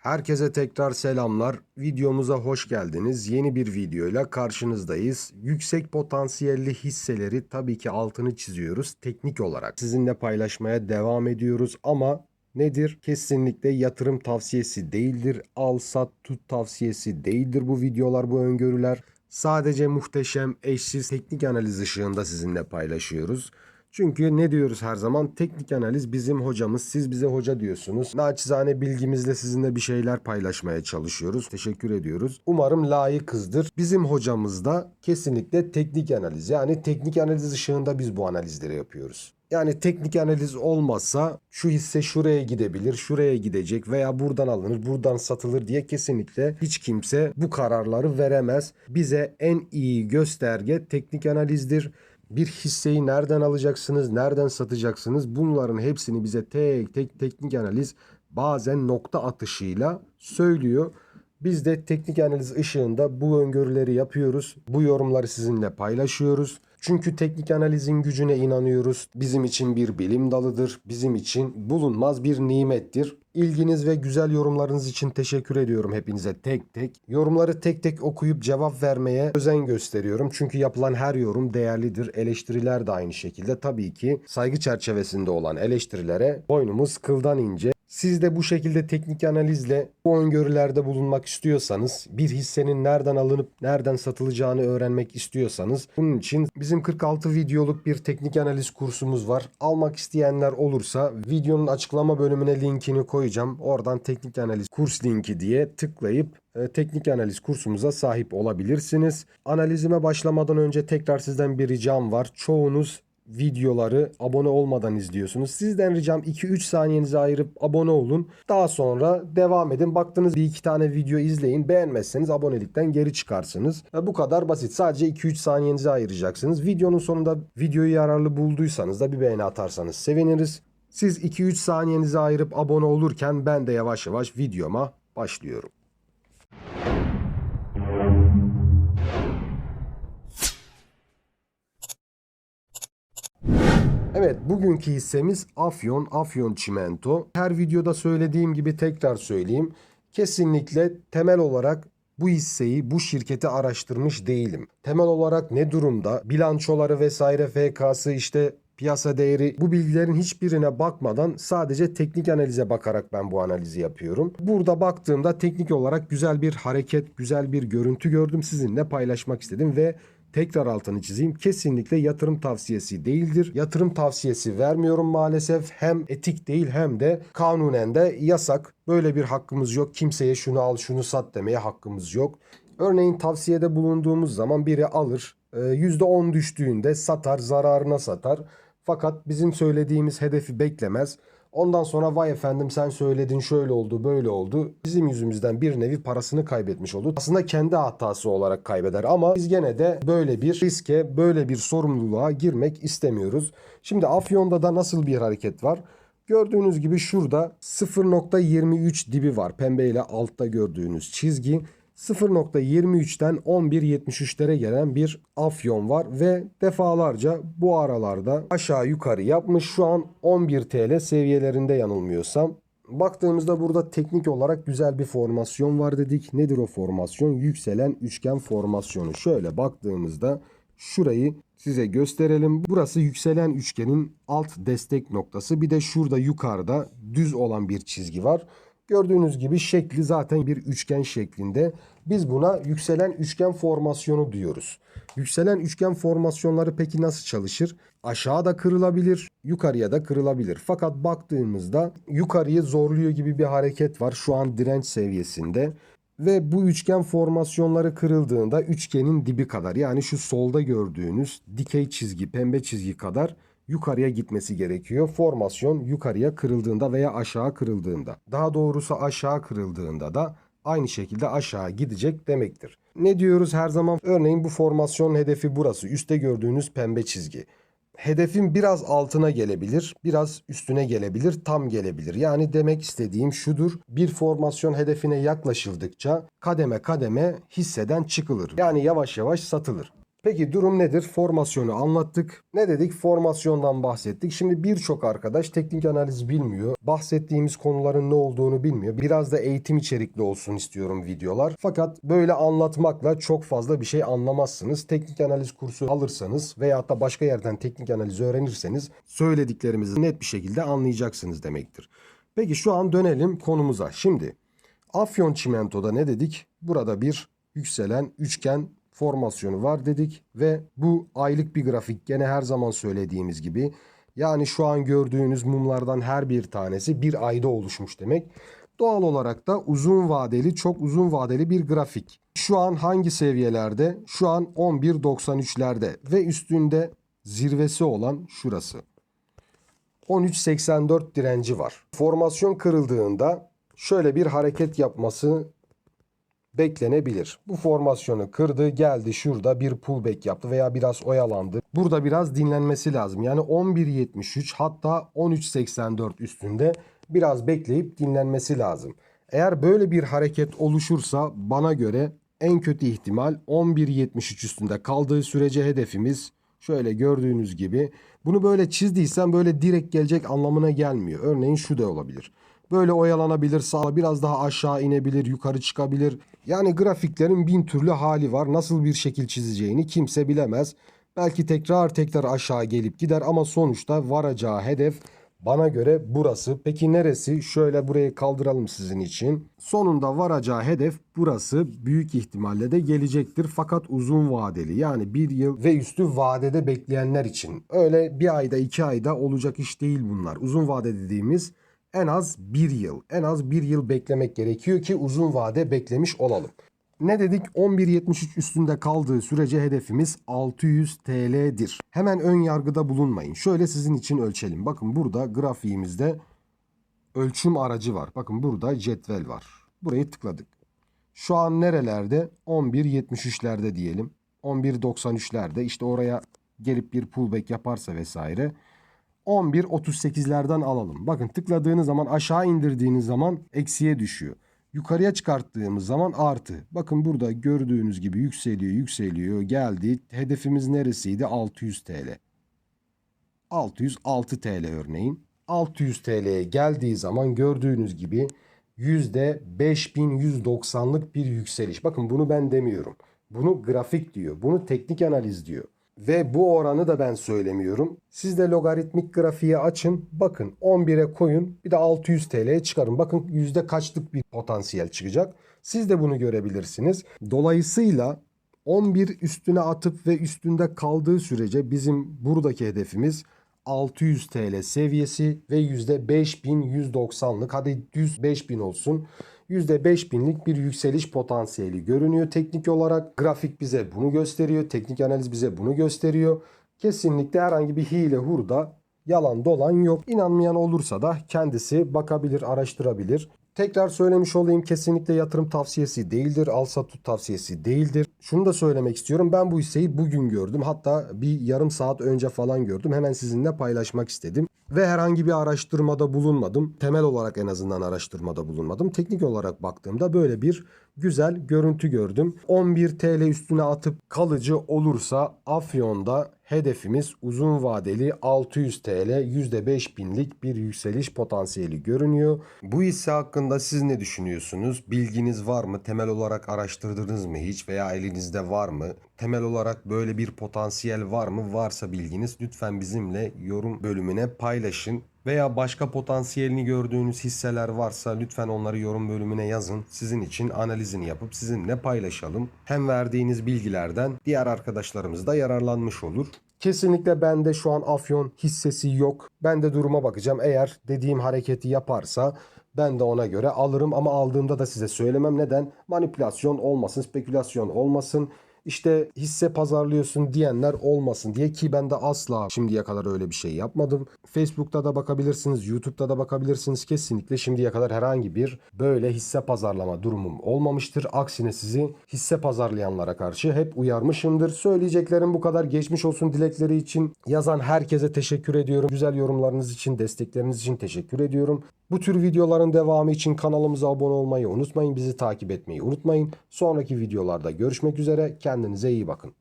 Herkese tekrar selamlar. Videomuza hoş geldiniz. Yeni bir videoyla karşınızdayız. Yüksek potansiyelli hisseleri tabii ki altını çiziyoruz teknik olarak. Sizinle paylaşmaya devam ediyoruz ama nedir? Kesinlikle yatırım tavsiyesi değildir. Al sat tut tavsiyesi değildir bu videolar, bu öngörüler. Sadece muhteşem, eşsiz teknik analiz ışığında sizinle paylaşıyoruz. Çünkü ne diyoruz her zaman? Teknik analiz bizim hocamız. Siz bize hoca diyorsunuz. Naçizane bilgimizle sizinle bir şeyler paylaşmaya çalışıyoruz. Teşekkür ediyoruz. Umarım layıkızdır. Bizim hocamız da kesinlikle teknik analiz. Yani teknik analiz ışığında biz bu analizleri yapıyoruz. Yani teknik analiz olmazsa şu hisse şuraya gidebilir, şuraya gidecek veya buradan alınır, buradan satılır diye kesinlikle hiç kimse bu kararları veremez. Bize en iyi gösterge teknik analizdir bir hisseyi nereden alacaksınız, nereden satacaksınız bunların hepsini bize tek tek teknik analiz bazen nokta atışıyla söylüyor. Biz de teknik analiz ışığında bu öngörüleri yapıyoruz. Bu yorumları sizinle paylaşıyoruz. Çünkü teknik analizin gücüne inanıyoruz. Bizim için bir bilim dalıdır. Bizim için bulunmaz bir nimettir. İlginiz ve güzel yorumlarınız için teşekkür ediyorum hepinize tek tek. Yorumları tek tek okuyup cevap vermeye özen gösteriyorum. Çünkü yapılan her yorum değerlidir. Eleştiriler de aynı şekilde. Tabii ki saygı çerçevesinde olan eleştirilere boynumuz kıldan ince. Siz de bu şekilde teknik analizle bu öngörülerde bulunmak istiyorsanız, bir hissenin nereden alınıp nereden satılacağını öğrenmek istiyorsanız, bunun için bizim 46 videoluk bir teknik analiz kursumuz var. Almak isteyenler olursa videonun açıklama bölümüne linkini koyacağım. Oradan teknik analiz kurs linki diye tıklayıp e, teknik analiz kursumuza sahip olabilirsiniz. Analizime başlamadan önce tekrar sizden bir ricam var. Çoğunuz videoları abone olmadan izliyorsunuz. Sizden ricam 2-3 saniyenizi ayırıp abone olun. Daha sonra devam edin. Baktınız bir iki tane video izleyin. Beğenmezseniz abonelikten geri çıkarsınız. Ve bu kadar basit. Sadece 2-3 saniyenizi ayıracaksınız. Videonun sonunda videoyu yararlı bulduysanız da bir beğeni atarsanız seviniriz. Siz 2-3 saniyenizi ayırıp abone olurken ben de yavaş yavaş videoma başlıyorum. Evet bugünkü hissemiz Afyon, Afyon Çimento. Her videoda söylediğim gibi tekrar söyleyeyim. Kesinlikle temel olarak bu hisseyi, bu şirketi araştırmış değilim. Temel olarak ne durumda, bilançoları vesaire FK'sı işte piyasa değeri bu bilgilerin hiçbirine bakmadan sadece teknik analize bakarak ben bu analizi yapıyorum. Burada baktığımda teknik olarak güzel bir hareket, güzel bir görüntü gördüm sizinle paylaşmak istedim ve tekrar altını çizeyim. Kesinlikle yatırım tavsiyesi değildir. Yatırım tavsiyesi vermiyorum maalesef. Hem etik değil hem de kanunen de yasak. Böyle bir hakkımız yok. Kimseye şunu al şunu sat demeye hakkımız yok. Örneğin tavsiyede bulunduğumuz zaman biri alır. %10 düştüğünde satar, zararına satar. Fakat bizim söylediğimiz hedefi beklemez. Ondan sonra vay efendim sen söyledin şöyle oldu böyle oldu. Bizim yüzümüzden bir nevi parasını kaybetmiş oldu. Aslında kendi hatası olarak kaybeder ama biz gene de böyle bir riske böyle bir sorumluluğa girmek istemiyoruz. Şimdi Afyon'da da nasıl bir hareket var? Gördüğünüz gibi şurada 0.23 dibi var. Pembeyle altta gördüğünüz çizgi. 0.23'ten 11.73'lere gelen bir afyon var ve defalarca bu aralarda aşağı yukarı yapmış. Şu an 11 TL seviyelerinde yanılmıyorsam. Baktığımızda burada teknik olarak güzel bir formasyon var dedik. Nedir o formasyon? Yükselen üçgen formasyonu. Şöyle baktığımızda şurayı size gösterelim. Burası yükselen üçgenin alt destek noktası. Bir de şurada yukarıda düz olan bir çizgi var. Gördüğünüz gibi şekli zaten bir üçgen şeklinde. Biz buna yükselen üçgen formasyonu diyoruz. Yükselen üçgen formasyonları peki nasıl çalışır? Aşağıda kırılabilir, yukarıya da kırılabilir. Fakat baktığımızda yukarıyı zorluyor gibi bir hareket var. Şu an direnç seviyesinde. Ve bu üçgen formasyonları kırıldığında üçgenin dibi kadar yani şu solda gördüğünüz dikey çizgi, pembe çizgi kadar yukarıya gitmesi gerekiyor. Formasyon yukarıya kırıldığında veya aşağı kırıldığında. Daha doğrusu aşağı kırıldığında da aynı şekilde aşağı gidecek demektir. Ne diyoruz her zaman? Örneğin bu formasyon hedefi burası. Üste gördüğünüz pembe çizgi. Hedefin biraz altına gelebilir, biraz üstüne gelebilir, tam gelebilir. Yani demek istediğim şudur. Bir formasyon hedefine yaklaşıldıkça kademe kademe hisseden çıkılır. Yani yavaş yavaş satılır. Peki durum nedir? Formasyonu anlattık. Ne dedik? Formasyondan bahsettik. Şimdi birçok arkadaş teknik analiz bilmiyor. Bahsettiğimiz konuların ne olduğunu bilmiyor. Biraz da eğitim içerikli olsun istiyorum videolar. Fakat böyle anlatmakla çok fazla bir şey anlamazsınız. Teknik analiz kursu alırsanız veya da başka yerden teknik analiz öğrenirseniz söylediklerimizi net bir şekilde anlayacaksınız demektir. Peki şu an dönelim konumuza. Şimdi Afyon Çimento'da ne dedik? Burada bir yükselen üçgen formasyonu var dedik ve bu aylık bir grafik gene her zaman söylediğimiz gibi yani şu an gördüğünüz mumlardan her bir tanesi bir ayda oluşmuş demek. Doğal olarak da uzun vadeli çok uzun vadeli bir grafik. Şu an hangi seviyelerde? Şu an 11.93'lerde ve üstünde zirvesi olan şurası. 13.84 direnci var. Formasyon kırıldığında şöyle bir hareket yapması beklenebilir. Bu formasyonu kırdı, geldi şurada bir pullback yaptı veya biraz oyalandı. Burada biraz dinlenmesi lazım. Yani 11.73 hatta 13.84 üstünde biraz bekleyip dinlenmesi lazım. Eğer böyle bir hareket oluşursa bana göre en kötü ihtimal 11.73 üstünde kaldığı sürece hedefimiz şöyle gördüğünüz gibi bunu böyle çizdiysem böyle direkt gelecek anlamına gelmiyor. Örneğin şu da olabilir. Böyle oyalanabilir, sağa biraz daha aşağı inebilir, yukarı çıkabilir. Yani grafiklerin bin türlü hali var. Nasıl bir şekil çizeceğini kimse bilemez. Belki tekrar tekrar aşağı gelip gider ama sonuçta varacağı hedef bana göre burası. Peki neresi? Şöyle burayı kaldıralım sizin için. Sonunda varacağı hedef burası. Büyük ihtimalle de gelecektir. Fakat uzun vadeli yani bir yıl ve üstü vadede bekleyenler için. Öyle bir ayda iki ayda olacak iş değil bunlar. Uzun vade dediğimiz en az bir yıl, en az bir yıl beklemek gerekiyor ki uzun vade beklemiş olalım. Ne dedik? 11.73 üstünde kaldığı sürece hedefimiz 600 TL'dir. Hemen ön yargıda bulunmayın. Şöyle sizin için ölçelim. Bakın burada grafiğimizde ölçüm aracı var. Bakın burada cetvel var. Burayı tıkladık. Şu an nerelerde? 11.73'lerde diyelim. 11.93'lerde işte oraya gelip bir pullback yaparsa vesaire 11.38'lerden alalım. Bakın tıkladığınız zaman aşağı indirdiğiniz zaman eksiye düşüyor. Yukarıya çıkarttığımız zaman artı. Bakın burada gördüğünüz gibi yükseliyor, yükseliyor, geldi. Hedefimiz neresiydi? 600 TL. 606 TL örneğin. 600 TL'ye geldiği zaman gördüğünüz gibi %5190'lık bir yükseliş. Bakın bunu ben demiyorum. Bunu grafik diyor. Bunu teknik analiz diyor. Ve bu oranı da ben söylemiyorum. Siz de logaritmik grafiği açın. Bakın 11'e koyun. Bir de 600 TL'ye çıkarın. Bakın yüzde kaçlık bir potansiyel çıkacak. Siz de bunu görebilirsiniz. Dolayısıyla 11 üstüne atıp ve üstünde kaldığı sürece bizim buradaki hedefimiz 600 TL seviyesi ve %5190'lık hadi düz 5000 olsun. %5000'lik bir yükseliş potansiyeli görünüyor teknik olarak. Grafik bize bunu gösteriyor. Teknik analiz bize bunu gösteriyor. Kesinlikle herhangi bir hile hurda yalan dolan yok. İnanmayan olursa da kendisi bakabilir, araştırabilir. Tekrar söylemiş olayım kesinlikle yatırım tavsiyesi değildir. Al sat tut tavsiyesi değildir. Şunu da söylemek istiyorum. Ben bu hisseyi bugün gördüm. Hatta bir yarım saat önce falan gördüm. Hemen sizinle paylaşmak istedim. Ve herhangi bir araştırmada bulunmadım. Temel olarak en azından araştırmada bulunmadım. Teknik olarak baktığımda böyle bir güzel görüntü gördüm. 11 TL üstüne atıp kalıcı olursa Afyon'da hedefimiz uzun vadeli 600 TL %5000'lik bir yükseliş potansiyeli görünüyor. Bu hisse hakkında siz ne düşünüyorsunuz? Bilginiz var mı? Temel olarak araştırdınız mı hiç veya elinizde var mı? Temel olarak böyle bir potansiyel var mı? Varsa bilginiz lütfen bizimle yorum bölümüne paylaşın. Veya başka potansiyelini gördüğünüz hisseler varsa lütfen onları yorum bölümüne yazın. Sizin için analizini yapıp sizinle paylaşalım. Hem verdiğiniz bilgilerden diğer arkadaşlarımız da yararlanmış olur. Kesinlikle bende şu an Afyon hissesi yok. Ben de duruma bakacağım. Eğer dediğim hareketi yaparsa ben de ona göre alırım ama aldığımda da size söylemem. Neden? Manipülasyon olmasın, spekülasyon olmasın işte hisse pazarlıyorsun diyenler olmasın diye ki ben de asla şimdiye kadar öyle bir şey yapmadım. Facebook'ta da bakabilirsiniz, YouTube'da da bakabilirsiniz. Kesinlikle şimdiye kadar herhangi bir böyle hisse pazarlama durumum olmamıştır. Aksine sizi hisse pazarlayanlara karşı hep uyarmışımdır. Söyleyeceklerim bu kadar. Geçmiş olsun dilekleri için yazan herkese teşekkür ediyorum. Güzel yorumlarınız için, destekleriniz için teşekkür ediyorum. Bu tür videoların devamı için kanalımıza abone olmayı unutmayın. Bizi takip etmeyi unutmayın. Sonraki videolarda görüşmek üzere. Kendinize iyi bakın.